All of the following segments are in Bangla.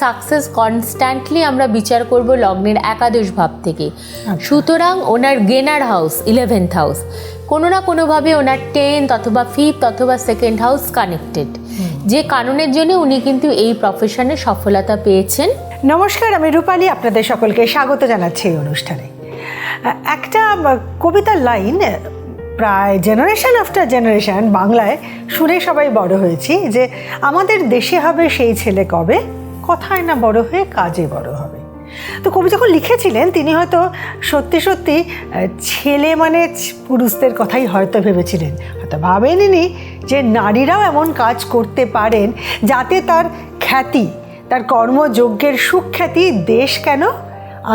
সাকসেস কনস্ট্যান্টলি আমরা বিচার করব লগ্নের একাদশ ভাব থেকে। সুতরাং ওনার গেনার হাউস ইলেভেন্থ হাউস কোনো না কোনোভাবে ওনার টেন্থ অথবা ফিফথ অথবা সেকেন্ড হাউস কানেক্টেড যে কারণের জন্য উনি কিন্তু এই প্রফেশনে সফলতা পেয়েছেন। নমস্কার আমি রূপালী আপনাদের সকলকে স্বাগত জানাচ্ছি এই অনুষ্ঠানে। একটা কবিতার লাইন প্রায় জেনারেশন আফটার জেনারেশন বাংলায় শুনে সবাই বড় হয়েছি যে আমাদের দেশে হবে সেই ছেলে কবে? কথায় না বড় হয়ে কাজে বড় হবে। তো কবি যখন লিখেছিলেন, তিনি হয়তো সত্যি সত্যি ছেলে মানে পুরুষদের কথাই হয়তো ভেবেছিলেন। হয়তো ভাবেননি যে নারীরাও এমন কাজ করতে পারেন যাতে তার খ্যাতি, তার কর্মযজ্ঞের সুখ্যাতি দেশ কেন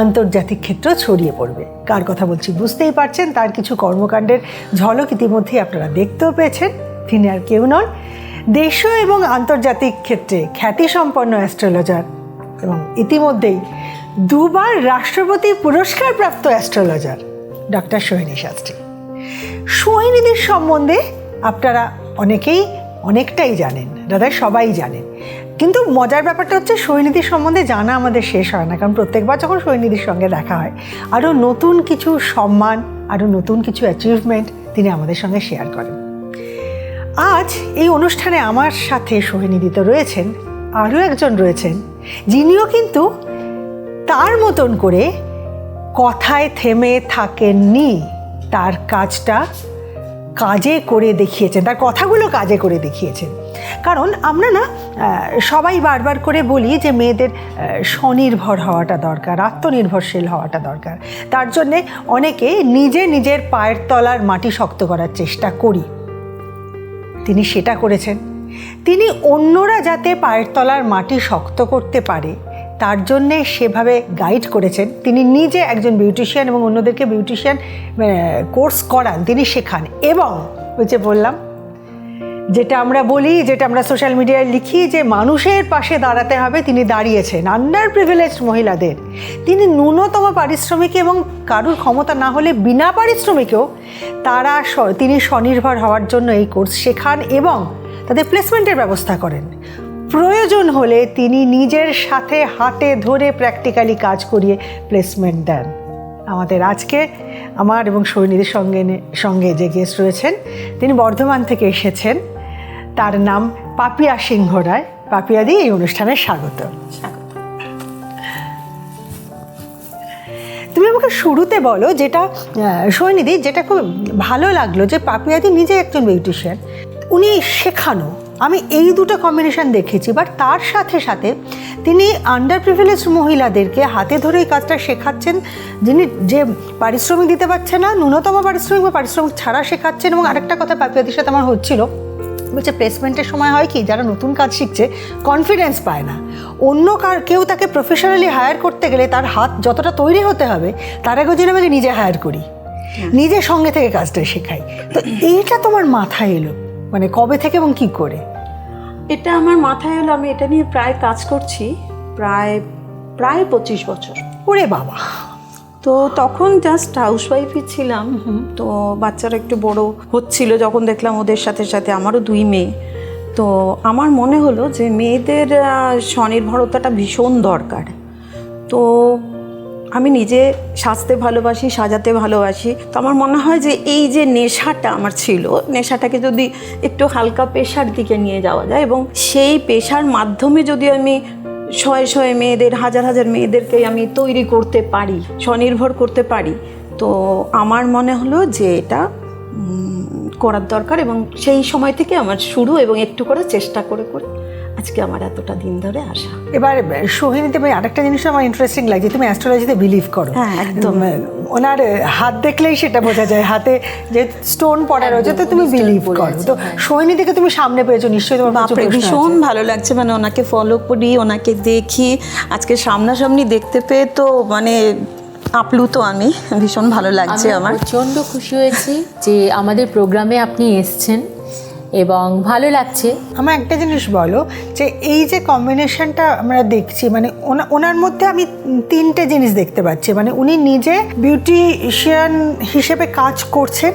আন্তর্জাতিক ক্ষেত্র ছড়িয়ে পড়বে। কার কথা বলছি বুঝতেই পারছেন, তার কিছু কর্মকাণ্ডের ঝলক ইতিমধ্যেই আপনারা দেখতেও পেয়েছেন। তিনি আর কেউ নন। দেশীয় এবং আন্তর্জাতিক ক্ষেত্রে খ্যাতিসম্পন্ন অ্যাস্ট্রোলজার এবং ইতিমধ্যেই দুবার রাষ্ট্রপতি পুরস্কার প্রাপ্ত অ্যাস্ট্রোলজার, ডক্টর সোহিনী শাস্ত্রী। সোহিনীদের সম্বন্ধে আপনারা অনেকেই অনেকটাই জানেন, দাদা সবাই জানেন। কিন্তু মজার ব্যাপারটা হচ্ছে সৈনিধির সম্বন্ধে জানা আমাদের শেষ হয় না, কারণ প্রত্যেকবার যখন সৈনিধির সঙ্গে দেখা হয়, আরও নতুন কিছু সম্মান, আরও নতুন কিছু অ্যাচিভমেন্ট তিনি আমাদের সঙ্গে শেয়ার করেন। আজ এই অনুষ্ঠানে আমার সাথে সোহিনীদি তো রয়েছেন, আরও একজন রয়েছেন, যিনিও কিন্তু তার মতন করে কথায় থেমে থাকেননি। তার কাজটা কাজে করে দেখিয়েছেন, তার কথাগুলো কাজে করে দেখিয়েছেন। কারণ আমরা না সবাই বারবার করে বলি যে মেয়েদের স্বনির্ভর হওয়াটা দরকার, আত্মনির্ভরশীল হওয়াটা দরকার। তার জন্যে অনেকে নিজে নিজের পায়ের তলার মাটি শক্ত করার চেষ্টা করি। তিনি সেটা করেছেন। তিনি অন্যরা যাতে পায়ের তলার মাটি শক্ত করতে পারে, তার জন্যে সেভাবে গাইড করেছেন। তিনি নিজে একজন বিউটিশিয়ান এবং অন্যদেরকে বিউটিশিয়ান কোর্স করান। তিনি শেখান এবং ওই যে বললাম যেটা আমরা বলি, যেটা আমরা সোশ্যাল মিডিয়ায় লিখি যে মানুষের পাশে দাঁড়াতে হবে তিনি দাঁড়িয়েছেন। আন্ডার প্রিভিলেজড মহিলাদের। তিনি ন্যূনতম পারিশ্রমিকে এবং কারুর ক্ষমতা না হলে বিনা পারিশ্রমিকেও তারা তিনি স্বনির্ভর হওয়ার জন্য এই কোর্স শেখান এবং তাদের প্লেসমেন্টের ব্যবস্থা করেন। প্রয়োজন হলে তিনি নিজের সাথে হাতে ধরে প্র্যাকটিক্যালি কাজ করিয়ে প্লেসমেন্ট দেন। আমাদের আজকে আমার এবং সৈনিধির সঙ্গে সঙ্গে যে গেস্ট রয়েছেন, তিনি বর্ধমান থেকে এসেছেন। তার নাম পাপিয়া সিংহ রায়। পাপিয়াদি এই অনুষ্ঠানে স্বাগত। তুমি আমাকে শুরুতে বলো যেটা সৈনিধি যেটা খুব ভালো লাগল যে পাপিয়াদি নিজে একজন বিউটিশিয়ান উনি শেখানো। আমি এই দুটো কম্বিনেশন দেখেছি বাট তার সাথে সাথে তিনি আন্ডার প্রিভিলেজ মহিলাদেরকে হাতে ধরে এই কাজটা শেখাচ্ছেন। যিনি যে পারিশ্রমিক দিতে পারছে না, ন্যূনতম পারিশ্রমিক বা পারিশ্রমিক ছাড়া শেখাচ্ছেন। এবং আরেকটা কথা পাপিয়াদির সাথে আমার হচ্ছিল বলছে প্লেসমেন্টের সময় হয় কি যারা নতুন কাজ শিখছে কনফিডেন্স পায় না। অন্য কার কেউ তাকে প্রফেশনালি হায়ার করতে গেলে তার হাত যতটা তৈরি হতে হবে তার আগে যেন আমি নিজে হায়ার করি। নিজে সঙ্গে থেকে কাজটা শেখাই। তো এইটা তোমার মাথায় এলো? মানে কবে থেকে এবং কি করে? এটা আমার মাথায় এলো আমি এটা নিয়ে প্রায় কাজ করছি প্রায় প্রায় পঁচিশ বছর। ওরে বাবা। তো তখন জাস্ট হাউসওয়াইফই ছিলাম তো বাচ্চারা একটু বড় হচ্ছিল যখন দেখলাম ওদের সাথে সাথে আমারও দুই মেয়ে। তো আমার মনে হলো যে মেয়েদের স্বনির্ভরতাটা ভীষণ দরকার। তো আমি নিজে সাজতে ভালোবাসি, সাজাতে ভালোবাসি। তো আমার মনে হয় যে এই যে নেশাটা আমার ছিল, নেশাটাকে যদি একটু হালকা পেশার দিকে নিয়ে যাওয়া যায় এবং সেই পেশার মাধ্যমে যদি আমি শয়ে শয়ে মেয়েদের, হাজার হাজার মেয়েদেরকে আমি তৈরি করতে পারি, স্বনির্ভর করতে পারি। তো আমার মনে হলো যে এটা করার দরকার এবং সেই সময় থেকে আমার শুরু এবং একটু করে চেষ্টা করে করে আজকে আমার এতটা দিন ধরে আসা এবার সোহিনীতে ভাই আরেকটা জিনিস আমার ইন্টারেস্টিং লাগছে তুমি অ্যাস্ট্রোলজিতে বিলিভ করো। হ্যাঁ, একদম। ওনার হাত দেখলেই সেটা বোঝা যায় হাতে যে স্টোন পড়া রয়েছে তো তুমি বিলিভ করো। তো সোহিনী থেকে তুমি সামনে পেয়েছ নিশ্চয়ই তোমার বাপরে ভীষণ ভালো লাগছে মানে ওনাকে ফলো করি ওনাকে দেখি। আজকে সামনাসামনি দেখতে পেয়ে তো মানে আপ্লুত আমি ভীষণ ভালো লাগছে আমার। প্রচণ্ড খুশি হয়েছি যে আমাদের প্রোগ্রামে আপনি এসছেন। এবং ভালো লাগছে। আমার একটা জিনিস বলো যে এই যে কম্বিনেশনটা আমরা দেখছি মানে ওনা- ওনার মধ্যে আমি তিনটে জিনিস দেখতে পাচ্ছি। মানে উনি নিজে বিউটিশিয়ান হিসেবে কাজ করছেন,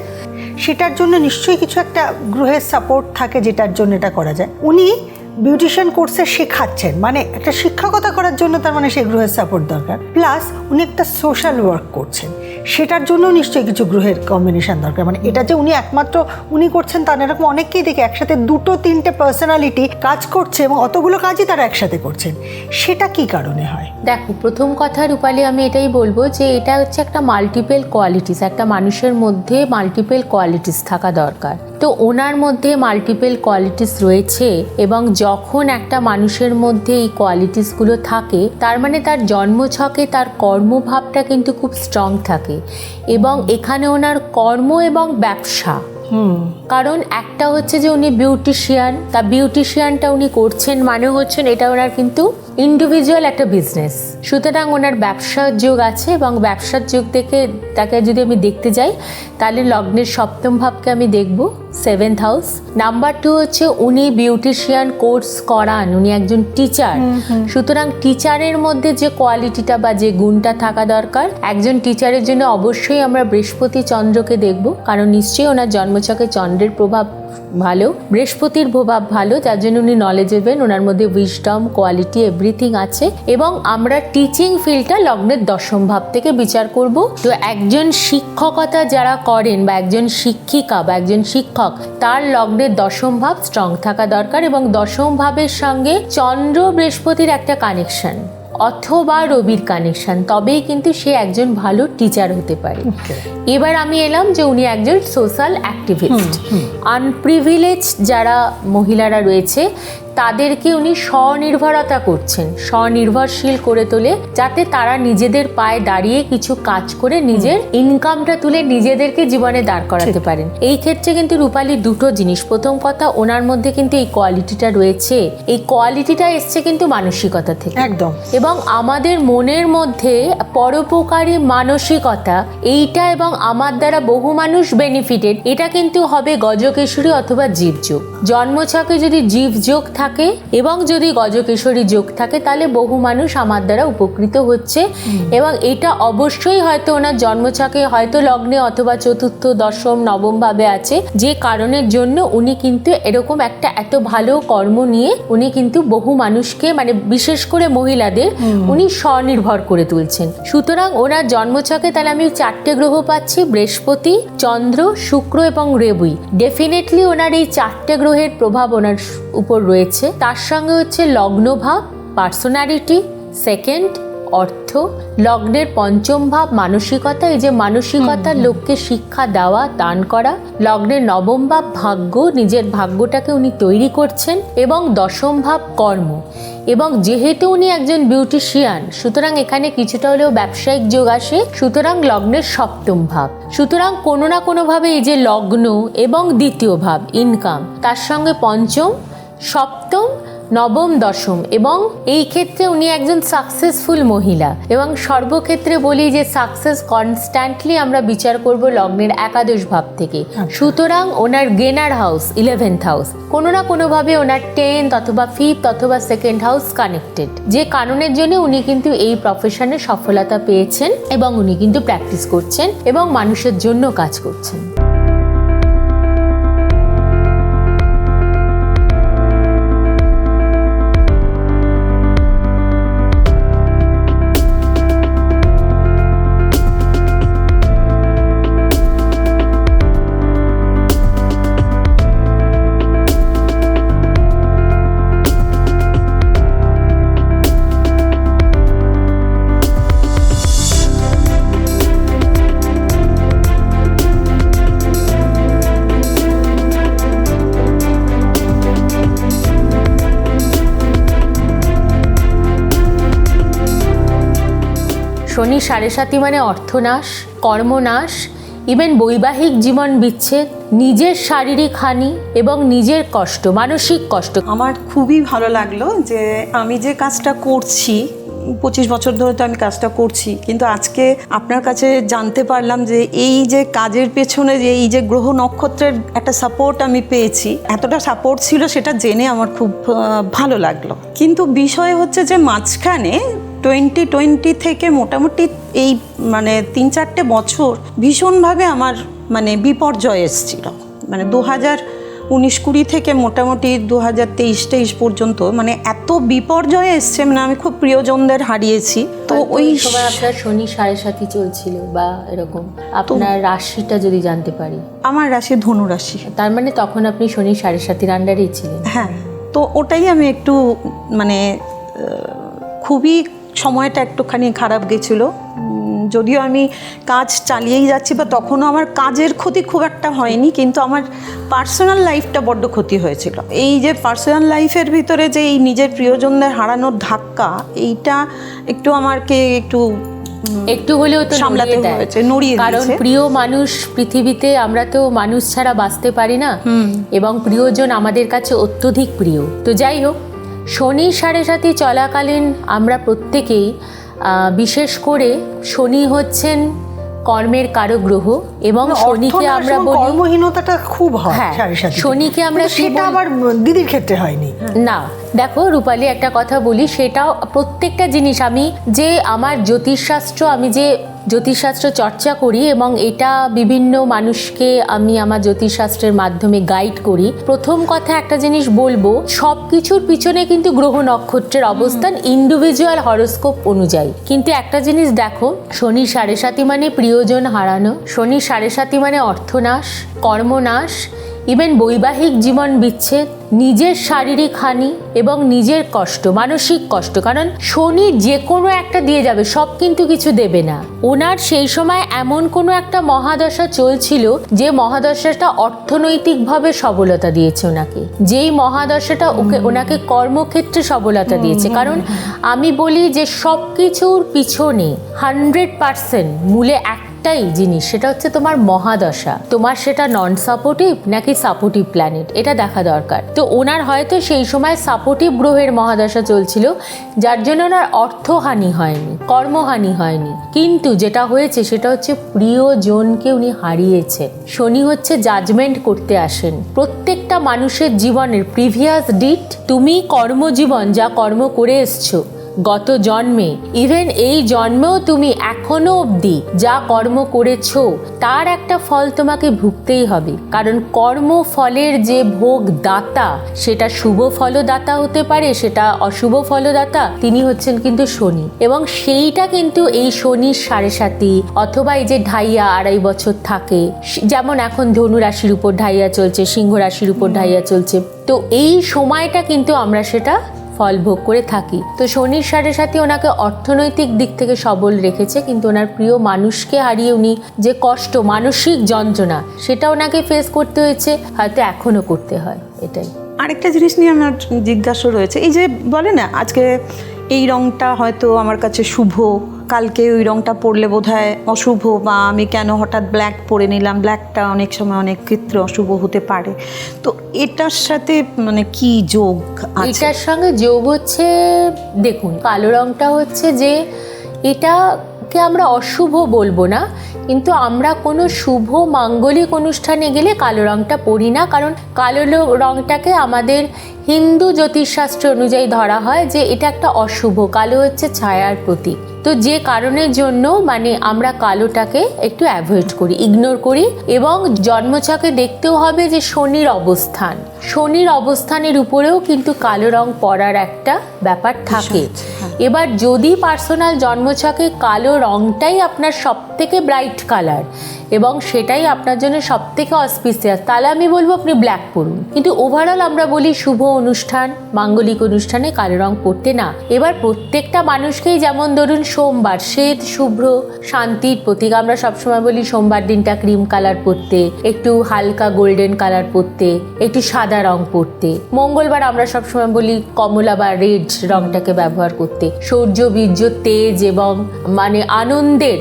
সেটার জন্য নিশ্চয়ই কিছু একটা গ্রহের সাপোর্ট থাকে যেটার জন্য এটা করা যায়। উনি বিউটিশিয়ান কোর্সে শেখাচ্ছেন। মানে একটা শিক্ষকতা করার জন্য তার মানে সেই গ্রহের সাপোর্ট দরকার। প্লাস উনি একটা সোশ্যাল ওয়ার্ক করছেন। সেটার জন্য নিশ্চয়ই কিছু গ্রহের কম্বিনেশন দরকার। মানে এটা যে উনি একমাত্র উনি করছেন তা না এরকম অনেককেই দেখে একসাথে দুটো, তিনটে পার্সোনালিটি কাজ করছে এবং অতগুলো কাজই তারা একসাথে করছেন। সেটা কি কারণে হয়? দেখো, প্রথম কথা রূপালি, আমি এটাই বলব যে এটা হচ্ছে একটা মাল্টিপেল কোয়ালিটিস একটা মানুষের মধ্যে মাল্টিপেল কোয়ালিটিস থাকা দরকার। তো ওনার মধ্যে মাল্টিপেল কোয়ালিটিস রয়েছে এবং যখন একটা মানুষের মধ্যে এই কোয়ালিটিসগুলো থাকে তার মানে তার জন্মছকে তার কর্মভাবটা কিন্তু খুব স্ট্রং থাকে এবং এখানে ওনার কর্ম এবং ব্যবসা। কারণ একটা হচ্ছে যে উনি বিউটিশিয়ান তা বিউটিশিয়ানটা উনি করছেন মানে হচ্ছেন এটা ওনার কিন্তু ইন্ডিভিজুয়াল একটা বিজনেস সুতরাং ওনার ব্যবসার যোগ আছে এবং ব্যবসার যোগ থেকে তাকে যদি আমি দেখতে যাই তাহলে লগ্নের সপ্তম ভাবকে আমি দেখব সেভেন্থ হাউস নাম্বার টু হচ্ছে উনি বিউটিশিয়ান কোর্স করান উনি একজন টিচার সুতরাং টিচারের মধ্যে যে কোয়ালিটিটা বা যে গুণটা থাকা দরকার একজন টিচারের জন্য অবশ্যই আমরা বৃহস্পতি চন্দ্রকে দেখব কারণ নিশ্চয়ই ওনার জন্মচকে চন্দ্রের প্রভাব ভালো। বৃহস্পতির প্রভাব ভালো, যার জন্য উনি নলেজেবেল ওনার মধ্যে উইজডম কোয়ালিটি এভরিথিং আছে। এবং আমরা টিচিং ফিল্ডটা লগ্নের দশম ভাব থেকে বিচার করব। তো একজন শিক্ষকতা যারা করেন বা একজন শিক্ষিকা বা একজন শিক্ষক, তার লগ্নের দশম ভাব স্ট্রং থাকা দরকার এবং দশম ভাবের সঙ্গে চন্দ্র বৃহস্পতির একটা কানেকশন অথবা রবির কানেকশন তবেই কিন্তু সে একজন ভালো টিচার হতে পারে। এবার আমি এলাম যে উনি একজন সোশ্যাল অ্যাক্টিভিস্ট আনপ্রিভিলেজ যারা মহিলারা রয়েছে তাদেরকে উনি স্বনির্ভরতা করছেন স্বনির্ভরশীল করে তোলে যাতে তারা নিজেদের পায়ে দাঁড়িয়ে কিছু কাজ করে নিজের ইনকামটা তুলে নিজেদেরকে জীবনে দাঁড় করাতে পারেন। এই ক্ষেত্রে কিন্তু রূপালী দুটো জিনিস। প্রথম কথা ওনার মধ্যে কিন্তু এই কোয়ালিটিটা রয়েছে। এই কোয়ালিটিটা এসছে কিন্তু মানসিকতা থেকে। একদম। এবং আমাদের মনের মধ্যে পরোপকারী মানসিকতা এইটা এবং আমার দ্বারা বহু মানুষ বেনিফিটেড এটা কিন্তু হবে গজকেশরী অথবা জীবযোগ। জন্মছকে যদি জীবযোগ থাকে এবং যদি গজকেশরী যোগ থাকে তাহলে বহু মানুষ আমার দ্বারা উপকৃত হচ্ছে। এবং এটা অবশ্যই হয়তো ওনার জন্মছকে হয়তো লগ্নে অথবা চতুর্থ দশম নবম ভাবে আছে। যে কারণের জন্য উনি কিন্তু এরকম একটা এত ভালো কর্ম নিয়ে উনি কিন্তু বহু মানুষকে মানে বিশেষ করে মহিলাদের উনি স্বনির্ভর করে তুলছেন। সুতরাং ওনার জন্মছকে তাহলে আমি চারটে গ্রহ পাচ্ছি বৃহস্পতি চন্দ্র শুক্র এবং রেবুই। ডেফিনেটলি ওনার এই চারটে গ্রহের প্রভাব ওনার উপর রয়েছে। তার সঙ্গে হচ্ছে লগ্নভাব পার্সোনালিটি সেকেন্ড অর্থ। লগ্নের পঞ্চম ভাব মানসিকতা। এই যে মানসিকতার লোককে শিক্ষা দেওয়া দান করা। লগ্নের নবম ভাব ভাগ্য। নিজের ভাগ্যটাকে উনি তৈরি করছেন। এবং দশম ভাব কর্ম। এবং যেহেতু উনি একজন বিউটিশিয়ান সুতরাং এখানে কিছুটা হলেও ব্যবসায়িক যোগ আসে। সুতরাং লগ্নের সপ্তম ভাব। সুতরাং কোনো না কোনোভাবে এই যে লগ্ন এবং দ্বিতীয় ভাব ইনকাম তার সঙ্গে পঞ্চম সপ্তম নবম দশম এবং এই ক্ষেত্রে উনি একজন সাকসেসফুল মহিলা এবং সর্বক্ষেত্রে বলি যে সাকসেস কনস্ট্যান্টলি আমরা বিচার করব লগ্নের একাদশ ভাব থেকে। সুতরাং ওনার গেনার হাউস ইলেভেন্থ হাউস কোনো না কোনোভাবে ওনার টেন্থ অথবা ফিফথ অথবা সেকেন্ড হাউস কানেক্টেড যে কারণের জন্য উনি কিন্তু এই প্রফেশনে সফলতা পেয়েছেন এবং উনি কিন্তু প্র্যাকটিস করছেন এবং মানুষের জন্য কাজ করছেন। সাড়ে সাতি মানে অর্থনাশ, কর্মনাশ ইভেন বৈবাহিক জীবন বিচ্ছেদ, নিজের শারীরিক হানি এবং নিজের কষ্ট, মানসিক কষ্ট। আমার খুবই ভালো লাগল যে আমি যে কাজটা করছি, পঁচিশ বছর ধরে তো আমি কাজটা করছি, কিন্তু আজকে আপনার কাছে জানতে পারলাম যে এই যে কাজের পেছনে যে এই যে গ্রহ নক্ষত্রের একটা সাপোর্ট আমি পেয়েছি, এতটা সাপোর্ট ছিল সেটা জেনে আমার খুব ভালো লাগল। কিন্তু বিষয় হচ্ছে যে মাঝখানে টোয়েন্টি টোয়েন্টি থেকে মোটামুটি এই মানে তিন চারটে বছর ভীষণভাবে আমার মানে বিপর্যয় এসেছিল। মানে দু হাজার উনিশ কুড়ি থেকে মোটামুটি দু হাজার তেইশ তেইশ পর্যন্ত মানে এত বিপর্যয় এসছে মানে আমি খুব প্রিয়জনদের হারিয়েছি। তো ওই সময় আপনার শনি সাড়ে সাতি চলছিল বা এরকম। আপনার রাশিটা যদি জানতে পারি। আমার রাশি ধনু রাশি। তার মানে তখন আপনি শনি সাড়ে সাতির আন্ডারেই ছিলেন। হ্যাঁ তো ওটাই আমি একটু মানে খুবই সময়টা একটুখানি খারাপ গেছিল। যদিও আমি কাজ চালিয়েই যাচ্ছি বা তখনও আমার কাজের ক্ষতি খুব একটা হয়নি কিন্তু আমার পার্সোনাল লাইফটা বড্ড ক্ষতি হয়েছিল। এই যে পার্সোনাল লাইফের ভিতরে যে এই নিজের প্রিয়জনদের হারানোর ধাক্কা এইটা একটু আমাকে একটু একটু হলেও তো সামলাতে হয়েছে, নড়িয়ে কারণ প্রিয় মানুষ পৃথিবীতে আমরা তো মানুষ ছাড়া বাঁচতে পারি না। এবং প্রিয়জন আমাদের কাছে অত্যধিক প্রিয়। তো যাই হোক শনি সাড়ে সাতি চলাকালীন আমরা প্রত্যেকেই বিশেষ করে শনি হচ্ছেন কর্মের কারক গ্রহ এবং শনিকে আমরা বলি কর্মহীনতাটা খুব হয় হ্যাঁ, শনিকে আমরা সেটা আবার দিদির ক্ষেত্রে হয়নি। না দেখো রূপালি একটা কথা বলি সেটাও প্রত্যেকটা জিনিস আমি যে আমার জ্যোতিষশাস্ত্র আমি যে জ্যোতিষশাস্ত্র চর্চা করি এবং এটা বিভিন্ন মানুষকে আমি আমার জ্যোতিষশাস্ত্রের মাধ্যমে গাইড করি। প্রথম কথা একটা জিনিস বলব সব কিছুর পিছনে কিন্তু গ্রহ নক্ষত্রের অবস্থান ইন্ডিভিজুয়াল হরোস্কোপ অনুযায়ী। কিন্তু একটা জিনিস দেখো শনি সাড়ে সাতি মানে প্রিয়জন হারানো শনি সাড়ে সাতি মানে অর্থনাশ কর্মনাশ ইভেন বৈবাহিক জীবন বিচ্ছেদ নিজের শারীরিক হানি এবং নিজের কষ্ট মানসিক কষ্ট কারণ শনি যে কোনো একটা দিয়ে যাবে সব কিন্তু কিছু দেবে না। ওনার সেই সময় এমন কোনো একটা মহাদশা চলছিল যে মহাদশাটা অর্থনৈতিকভাবে সবলতা দিয়েছে ওনাকে যেই মহাদশাটা ওকে ওনাকে কর্মক্ষেত্রে সবলতা দিয়েছে। কারণ আমি বলি যে সব কিছুর পিছনে হান্ড্রেড পার্সেন্ট মূলে এক একটাই জিনিস, সেটা হচ্ছে তোমার মহাদশা। তোমার সেটা নন সাপোর্টিভ নাকি সাপোর্টিভ প্ল্যানেট এটা দেখা দরকার। তো ওনার হয়তো সেই সময় সাপোর্টিভ গ্রহের মহাদশা চলছিল, যার জন্য ওনার অর্থহানি হয়নি, কর্মহানি হয়নি। কিন্তু যেটা হয়েছে, সেটা হচ্ছে প্রিয়জনকে উনি হারিয়েছেন শনি হচ্ছে জাজমেন্ট করতে আসেন। প্রত্যেকটা মানুষের জীবনের প্রিভিয়াস ডিট তুমি কর্মজীবন যা কর্ম করে এসছো গত জন্মে ইভেন এই জন্মেও তুমি এখনও অবধি যা কর্ম করেছ, তার একটা ফল তোমাকে ভুগতেই হবে। কারণ কর্ম ফলের যে ভোগ দাতা, সেটা শুভ ফলদাতা হতে পারে, সেটা অশুভ ফলদাতা, তিনি হচ্ছেন কিন্তু শনি। এবং সেইটা কিন্তু এই শনির সাড়ে সাতি অথবা এই যে ঢাইয়া আড়াই বছর থাকে যেমন এখন ধনু রাশির উপর ঢাইয়া চলছে, সিংহ রাশির উপর ঢাইয়া চলছে। তো এই সময়টা কিন্তু আমরা সেটা ফল ভোগ করে থাকি। তো শনির সাড়ে সাথে ওনাকে অর্থনৈতিক দিক থেকে সবল রেখেছে, কিন্তু ওনার প্রিয় মানুষকে হারিয়ে উনি যে কষ্ট, মানসিক যন্ত্রণা, সেটা ওনাকে ফেস করতে হয়েছে, হয়তো এখনও করতে হয়, এটাই। আরেকটা জিনিস নিয়ে আমার জিজ্ঞাসা রয়েছে, এই যে বলে না, আজকে এই রঙটা হয়তো আমার কাছে শুভ। কালকে ওই রঙটা পরলে বোধ হয় অশুভ বা আমি কেন হঠাৎ ব্ল্যাক পরে নিলাম? ব্ল্যাকটা অনেক সময় অনেক ক্ষেত্রে অশুভ হতে পারে। তো এটার সাথে মানে কি যোগ এটার সঙ্গে যোগ হচ্ছে, দেখুন, কালো রঙটা হচ্ছে যে এটাকে আমরা অশুভ বলব না, কিন্তু আমরা কোনো শুভ মাঙ্গলিক অনুষ্ঠানে গেলে কালো রঙটা পরি না, কারণ কালো রঙটাকে আমাদের হিন্দু জ্যোতিষশাস্ত্র অনুযায়ী ধরা হয় যে এটা একটা অশুভ, কালো হচ্ছে ছায়ার প্রতীক। তো যে কারণের জন্য মানে আমরা কালোটাকে একটু অ্যাভয়েড করি ইগনোর করি এবং জন্মছকে দেখতেও হবে যে শনির অবস্থান। শনির অবস্থানের উপরেও কিন্তু কালো রং পরার একটা ব্যাপার থাকে। এবার যদি পার্সোনাল জন্মছকে কালো রংটাই আপনার সব থেকে ব্রাইট কালার এবং সেটাই আপনার জন্য সব থেকে অসপিসিয়াস তাহলে আমি বলব আপনি ব্ল্যাক পরুন। কিন্তু ওভারঅল আমরা বলি শুভ অনুষ্ঠান, মাঙ্গলিক অনুষ্ঠানে কালো রং পরতে না। এবার প্রত্যেকটা মানুষকেই যেমন ধরুন সোমবার শ্বেত শুভ্র, শান্তির প্রতীক। আমরা সবসময় বলি সোমবার দিনটা ক্রিম কালার পরতে, একটু হালকা গোল্ডেন কালার পরতে, একটু সাদা রং পরতে। মঙ্গলবার আমরা সবসময় বলি কমলা বা রেড রংটাকে ব্যবহার করতে। সৌর্য, বীর্য, তেজ এবং মানে আনন্দের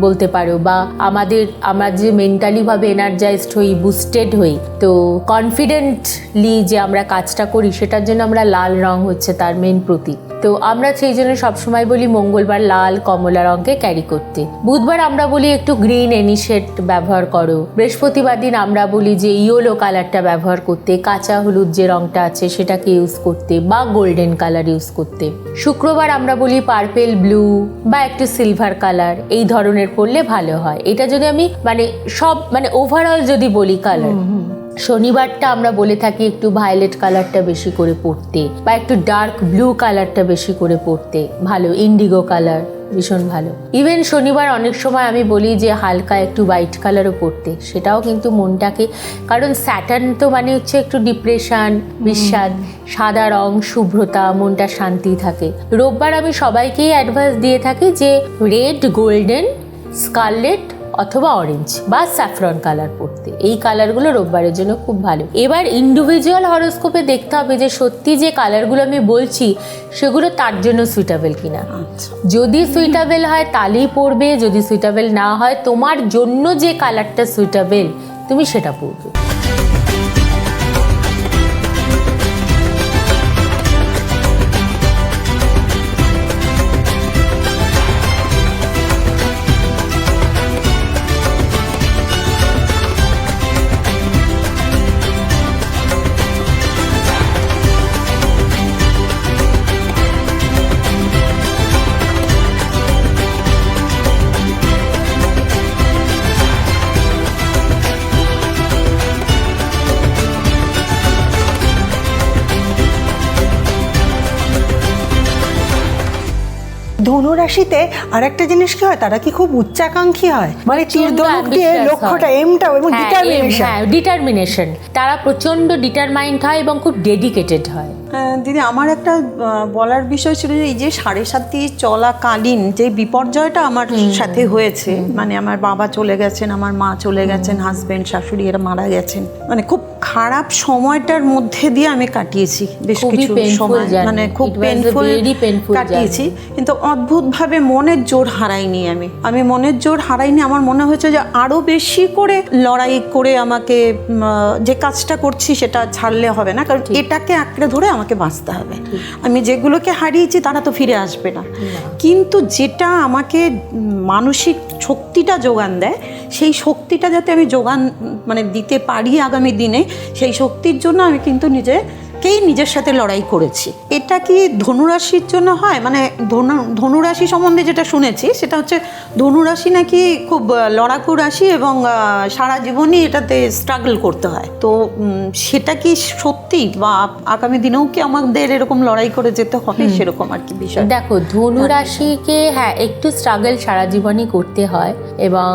বলতে পারো, বা আমাদের, আমরা যে মেন্টালিভাবে এনার্জাইজড হই বুস্টেড হই, তো কনফিডেন্টলি যে আমরা কাজটা করি, সেটার জন্য আমরা লাল রং হচ্ছে তার মেন প্রতীক। তো আমরা সেই জন্য সবসময় বলি মঙ্গলবার লাল কমলা রঙকে ক্যারি করতে। বুধবার আমরা বলি একটু গ্রিন এনিশেট ব্যবহার করো। বৃহস্পতিবার দিন আমরা বলি যে ইয়েলো কালারটা ব্যবহার করতে, কাঁচা হলুদ যে রংটা আছে সেটাকে ইউজ করতে বা গোল্ডেন কালার ইউজ করতে। শুক্রবার আমরা বলি পার্পেল ব্লু বা একটু সিলভার কালার এই ধরনের পরলে ভালো হয়। এটা যদি আমি মানে সব মানে ওভারঅল যদি বলি কালার শনিবারটা আমরা বলে থাকি একটু ভায়োলেট কালারটা বেশি করে পরতে বা একটু ডার্ক ব্লু কালারটা বেশি করে পরতে ভালো ইন্ডিগো কালার ভীষণ ভালো। ইভেন শনিবার অনেক সময় আমি বলি যে হালকা একটু হোয়াইট কালারও পরতে সেটাও কিন্তু মনটাকে কারণ স্যাটার্ন তো মানে হচ্ছে একটু ডিপ্রেশন বিষাদ সাদা রং শুভ্রতা মনটা শান্তি থাকে। রোববার আমি সবাইকেই অ্যাডভাইস দিয়ে থাকি যে রেড গোল্ডেন স্কারলেট অথবা অরেঞ্জ বা স্যাফরন কালার পরতে এই কালারগুলো রোববারের জন্য খুব ভালো। এবার ইন্ডিভিজুয়াল হরোস্কোপে দেখতে হবে যে সত্যি যে কালারগুলো আমি বলছি সেগুলো তার জন্য সুইটেবল কিনা। আচ্ছা। যদি সুইটেবল হয় তালেই পরবে যদি সুইটেবল না হয় তোমার জন্য যে কালারটা সুইটেবল তুমি সেটা পরবে রাশিতে আর একটা জিনিস কি হয়? তারা কি খুব উচ্চাকাঙ্ক্ষী হয়? মানে দিয়ে লক্ষ্যটা এমটা এমটাও এবং হ্যাঁ, ডিটারমিনেশন হ্যাঁ ডিটারমিনেশন তারা প্রচণ্ড ডিটারমাইন্ড হয় এবং খুব ডেডিকেটেড হয় হ্যাঁ, দিদি আমার একটা বলার বিষয় ছিল যে এই যে সাড়ে সাতি চলাকালীন যে বিপর্যয়টা আমার সাথে হয়েছে মানে আমার বাবা চলে গেছেন আমার মা চলে গেছেন হাজবেন্ড শাশুড়ি এরা মারা গেছেন। মানে খুব খারাপ সময়টার মধ্যে দিয়ে আমি কাটিয়েছি বেশ কিছু সময়। মানে খুব পেনফুল কাটিয়েছি কিন্তু অদ্ভুতভাবে মনের জোর হারাইনি আমি। আমি মনের জোর হারাইনি আমার মনে হয়েছে যে আরও বেশি করে লড়াই করে আমাকে যে কাজটা করছি সেটা ছাড়লে হবে না কারণ এটাকে আঁকড়ে ধরে আমাকে বাঁচতে হবে। আমি যেগুলোকে হারিয়েছি তারা তো ফিরে আসবে না। কিন্তু যেটা আমাকে মানসিক শক্তিটা যোগান দেয় সেই শক্তিটা যাতে আমি যোগান মানে দিতে পারি আগামী দিনে সেই শক্তির জন্য আমি কিন্তু নিজে কেই নিজের সাথে লড়াই করেছি। এটা কি ধনুরাশির জন্য হয়? মানে ধনু ধনুরাশি সম্বন্ধে যেটা শুনেছি সেটা হচ্ছে ধনুরাশি নাকি খুব লড়াকু রাশি এবং সারা জীবনই এটাতে স্ট্রাগল করতে হয়। তো সেটা কি সত্যি বা আগামী দিনেও কি আমাদের এরকম লড়াই করে যেতে হবে? সেরকম আর কি বিষয়। দেখো ধনু রাশিকে হ্যাঁ একটু স্ট্রাগল সারা জীবনই করতে হয় এবং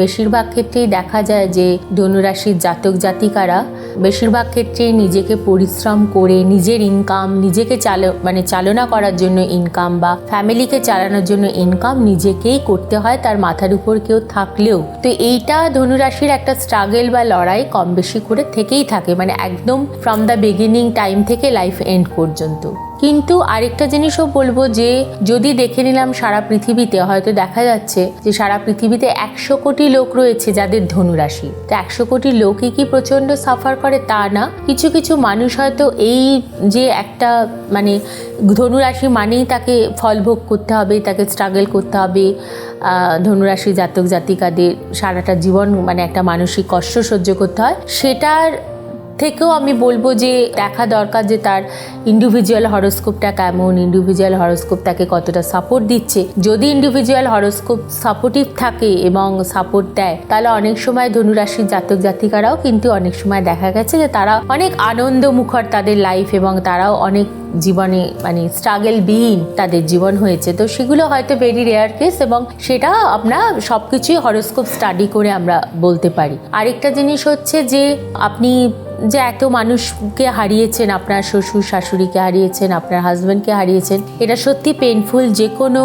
বেশিরভাগ ক্ষেত্রেই দেখা যায় যে ধনু রাশির জাতক জাতিকারা বেশিরভাগ ক্ষেত্রেই নিজেকে পরিশ্রম করে নিজের ইনকাম নিজেকে চালো মানে চালনা করার জন্য ইনকাম বা ফ্যামিলিকে চালানোর জন্য ইনকাম নিজেকেই করতে হয়, তার মাথার উপর কেউ থাকলেও। তো এইটা ধনুরাশির একটা স্ট্রাগেল বা লড়াই কম বেশি করে থেকেই থাকে মানে একদম ফ্রম দ্য বিগিনিং টাইম থেকে লাইফ এন্ড পর্যন্ত। কিন্তু আরেকটা জিনিসও বলব যে, যদি দেখে নিলাম সারা পৃথিবীতে, হয়তো দেখা যাচ্ছে যে সারা পৃথিবীতে একশো কোটি লোক রয়েছে যাদের ধনুরাশি। তো একশো কোটি লোকই কি প্রচণ্ড সাফার করে? তা না। কিছু কিছু মানুষ হয়তো এই যে একটা মানে ধনুরাশি মানেই তাকে ফলভোগ করতে হবে, তাকে স্ট্রাগল করতে হবে। ধনুরাশি জাতক জাতিকাদের সারাটা জীবন মানে একটা মানসিক কষ্ট সহ্য করতে হয়। সেটার থেকেও আমি বলব যে দেখা দরকার যে তার ইন্ডিভিজুয়াল হরোস্কোপটা কেমন ইন্ডিভিজুয়াল হরোস্কোপ তাকে কতটা সাপোর্ট দিচ্ছে। যদি ইন্ডিভিজুয়াল হরোস্কোপ সাপোর্টিভ থাকে এবং সাপোর্ট দেয়, তাহলে অনেক সময় ধনুরাশির জাতক জাতিকারাও কিন্তু অনেক সময় দেখা গেছে যে তারা অনেক আনন্দ মুখর তাদের লাইফ এবং তারাও অনেক জীবনে মানে স্ট্রাগল বিহীন তাদের জীবন হয়েছে, তো সেগুলো হয়তো ভেরি রেয়ার কেস এবং সেটা আমরা সব কিছুই হরোস্কোপ স্টাডি করে আমরা বলতে পারি। আরেকটা জিনিস হচ্ছে যে, আপনি যে এত মানুষকে হারিয়েছেন, আপনার শ্বশুর শাশুড়িকে হারিয়েছেন, আপনার হাজব্যান্ডকে হারিয়েছেন, এটা সত্যি পেনফুল যে কোনো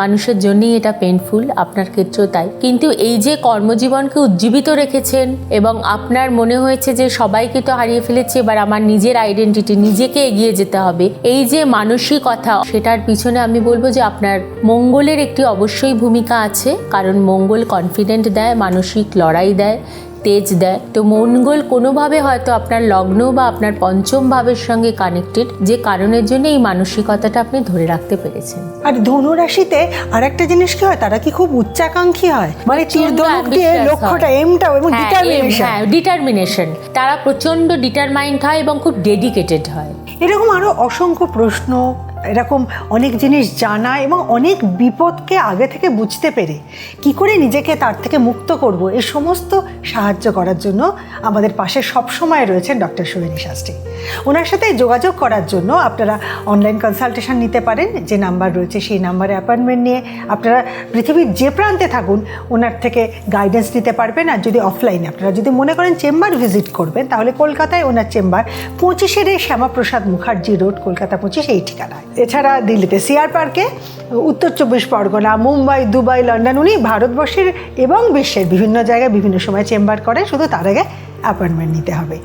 মানুষের জন্যই এটা পেনফুল আপনার ক্ষেত্রেও তাই। কিন্তু এই যে কর্মজীবনকে উজ্জীবিত রেখেছেন এবং আপনার মনে হয়েছে যে সবাইকে তো হারিয়ে ফেলেছি, এবার আমার নিজের আইডেন্টিটি নিজেকে এগিয়ে যেতে হবে। এই যে মানসিকতা, সেটার পিছনে আমি বলব যে আপনার মঙ্গলের একটি অবশ্যই ভূমিকা আছে। কারণ মঙ্গল কনফিডেন্ট দেয়, মানসিক লড়াই দেয়। তেজ দেয়। তো মঙ্গল কোনোভাবে হয়তো আপনার লগ্ন বা আপনার পঞ্চম ভাবের সঙ্গে কানেক্টেড যে কারণের জন্য এই মানসিকতাটা আপনি ধরে রাখতে পেরেছেন। আর ধনুরাশিতে আর একটা জিনিস কি হয় তারা কি খুব উচ্চাকাঙ্ক্ষী হয়? মানে তীর ধনুক দিয়ে লক্ষ্যটা হয়। এমটাও এবং হ্যাঁ, ডিটারমিনেশন হ্যাঁ ডিটারমিনেশন তারা প্রচণ্ড ডিটারমাইন্ড হয় এবং খুব ডেডিকেটেড হয়। এরকম আরও অসংখ্য প্রশ্ন এরকম অনেক জিনিস জানা এবং অনেক বিপদকে আগে থেকে বুঝতে পেরে কি করে নিজেকে তার থেকে মুক্ত করব এই সমস্ত সাহায্য করার জন্য আমাদের পাশে সবসময় রয়েছেন ডক্টর সোহিনী শাস্ত্রী। ওনার সাথে যোগাযোগ করার জন্য আপনারা অনলাইন কনসালটেশন নিতে পারেন, যে নাম্বার রয়েছে সেই নাম্বারে অ্যাপয়েন্টমেন্ট নিয়ে আপনারা পৃথিবীর যে প্রান্তে থাকুন, ওনার থেকে গাইডেন্স নিতে পারবেন আর যদি অফলাইনে আপনারা যদি মনে করেন চেম্বার ভিজিট করবেন, তাহলে কলকাতায় ওনার চেম্বার পঁচিশের এই শ্যামাপ্রসাদ মুখার্জি রোড কলকাতা পঁচিশ এই ঠিকানায়। এছাড়া দিল্লিতে সিআর পার্কে, উত্তর চব্বিশ পরগনা, মুম্বাই, দুবাই, লন্ডন, উনি ভারতবর্ষের এবং বিশ্বের বিভিন্ন জায়গায় বিভিন্ন সময় চেম্বার করে শুধু তার আগে অ্যাপয়েন্টমেন্ট নিতে হবে।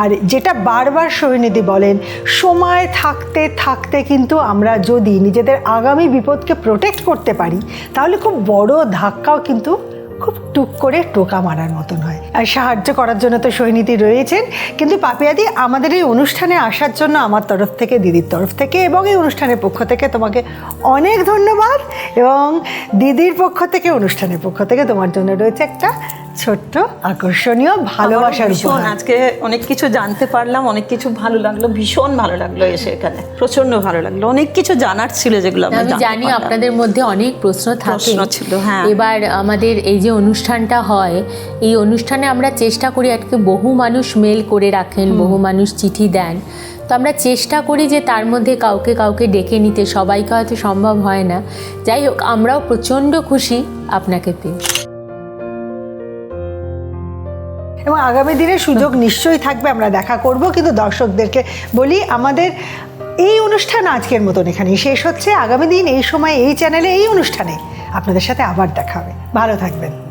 আর যেটা বারবার সৈনিধি বলেন, সময় থাকতে থাকতে কিন্তু আমরা যদি নিজেদের আগামী বিপদকে প্রোটেক্ট করতে পারি, তাহলে খুব বড় ধাক্কাও কিন্তু খুব টুক করে টোকা মারার মতন হয়। আর সাহায্য করার জন্য তো সৈনীতি রয়েছেন। কিন্তু পাপিয়াদি, আমাদের এই অনুষ্ঠানে আসার জন্য আমার তরফ থেকে, দিদির তরফ থেকে এবং এই অনুষ্ঠানের পক্ষ থেকে তোমাকে অনেক ধন্যবাদ এবং দিদির পক্ষ থেকে, অনুষ্ঠানের পক্ষ থেকে তোমার জন্য রয়েছে একটা ছোট্ট আকর্ষণীয় ভালোবাসার ভীষণ। আজকে অনেক কিছু জানতে পারলাম অনেক কিছু ভালো লাগল ভীষণ ভালো লাগল এসে এখানে। প্রচণ্ড ভালো লাগল। অনেক কিছু জানার ছিল যেগুলো আমি জানি আপনাদের মধ্যে অনেক প্রশ্ন থাকে। ছিল, হ্যাঁ। এবার আমাদের এই যে অনুষ্ঠানটা হয় এই অনুষ্ঠানে আমরা চেষ্টা করি আজকে বহু মানুষ মেল করে রাখেন বহু মানুষ চিঠি দেন। তো আমরা চেষ্টা করি যে তার মধ্যে কাউকে কাউকে ডেকে নিতে সবাইকে হয়তো সম্ভব হয় না। যাই হোক আমরাও প্রচণ্ড খুশি আপনাকে পেয়ে। এবং আগামী দিনে সুযোগ নিশ্চয়ই থাকবে, আমরা দেখা করব। কিন্তু দর্শকদেরকে বলি, আমাদের এই অনুষ্ঠান আজকের মতন এখানেই শেষ হচ্ছে। আগামী দিন এই সময় এই চ্যানেলে এই অনুষ্ঠানে আপনাদের সাথে আবার দেখা হবে। ভালো থাকবেন।